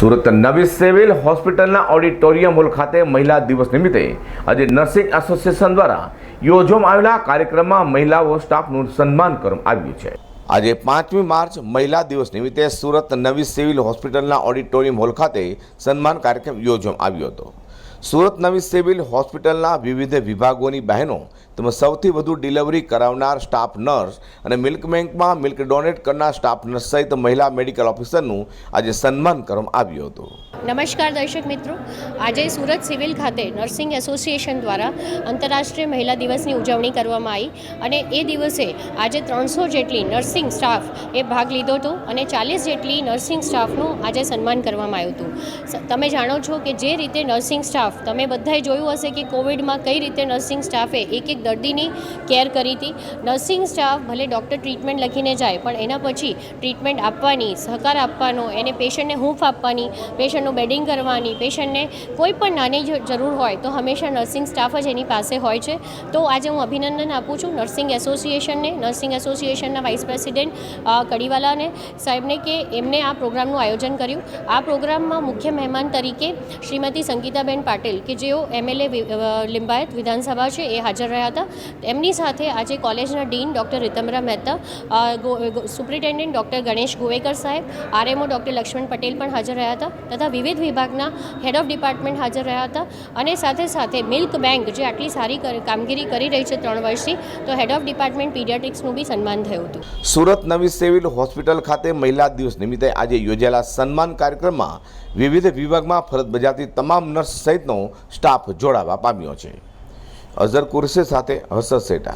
સુરત નવી સિવિલ હોસ્પિટલના auditorium hall ખાતે મહિલા દિવસ નિમિત્તે આજે નર્સિંગ એસોસિએશન દ્વારા યોજવામાં આવેલા કાર્યક્રમમાં મહિલાઓ સ્ટાફનું સન્માન કરવામાં આવ્યું છે. આજે પાંચમી માર્ચ મહિલા દિવસ નિમિત્તે સુરત નવી સિવિલ હોસ્પિટલના ઓડિટોરિયમ હોલ ખાતે સન્માન કાર્યક્રમ યોજવામાં આવ્યો હતો. સુરત નવી સિવિલ હોસ્પિટલના વિવિધ વિભાગોની બહેનો તેમજ સૌથી વધુ ડિલિવરી કરાવનાર સ્ટાફ નર્સ અને મિલ્ક બેંકમાં મિલ્ક ડોનેટ કરનાર સ્ટાફ નર્સ સહિત મહિલા મેડિકલ ઓફિસરનું આજે સન્માન કરવામાં આવ્યું હતું. નમસ્કાર દર્શક મિત્રો. આજે સુરત સિવિલ ખાતે નર્સિંગ એસોસિએશન દ્વારા આંતરરાષ્ટ્રીય મહિલા દિવસની ઉજવણી કરવામાં આવી અને એ દિવસે આજે ત્રણસો જેટલી નર્સિંગ સ્ટાફ એ ભાગ લીધો હતો અને ચાલીસ જેટલી નર્સિંગ સ્ટાફનું આજે સન્માન કરવામાં આવ્યું હતું. તમે જાણો છો કે જે રીતે નર્સિંગ સ્ટાફ તમે બધાએ જોયું હશે કે કોવિડમાં કઈ રીતે નર્સિંગ સ્ટાફે એક એક દર્દીની કેર કરી હતી. નર્સિંગ સ્ટાફ ભલે ડૉક્ટર ટ્રીટમેન્ટ લખીને જાય, પણ એના પછી ટ્રીટમેન્ટ આપવાની, સહકાર આપવાનો, એને પેશન્ટને હૂંફ આપવાની, પેશન્ટનું બેડિંગ કરવાની, પેશન્ટને કોઈ પણ નાની જરૂર હોય તો હંમેશા નર્સિંગ સ્ટાફ જ એની પાસે હોય છે. તો આજે હું અભિનંદન આપું છું નર્સિંગ એસોસિએશનને, નર્સિંગ એસોસિએશનના વાઇસ પ્રેસિડેન્ટ કડીવાલાને સાહેબને કે એમને આ પ્રોગ્રામનું આયોજન કર્યું. આ પ્રોગ્રામમાં મુખ્ય મહેમાન તરીકે શ્રીમતી સંગીતાબેન પાટીલ કે જેઓ એમએલએ લિંબાયત વિધાનસભા છે એ હાજર રહ્યા હતા. એમની સાથે આજે કોલેજના dean doctor Ritambhara Mehta superintendent doctor Ganesh Govekar સાહેબ, આરએમઓ ડૉક્ટર લક્ષ્મણ પટેલ પણ હાજર રહ્યા હતા તથા વિવિધ વિભાગના હેડ ઓફ ડિપાર્ટમેન્ટ હાજર રહ્યા હતા અને સાથે સાથે મિલ્ક બેંક જે આટલી સારી કામગીરી કરી રહી છે ત્રણ વર્ષથી, તો હેડ ઓફ ડિપાર્ટમેન્ટ પીડિયાટ્રિક્સનું બી સન્માન થયું હતું. સુરત નવી સિવિલ હોસ્પિટલ ખાતે મહિલા દિવસ નિમિત્તે આજે યોજાયેલા સન્માન કાર્યક્રમમાં વિવિધ વિભાગમાં ફરજ બજાવતી તમામ નર્સ સહિતનો સ્ટાફ જોડાવા પામ્યો છે. અઝર કુરશી સાથે હસર સેટા.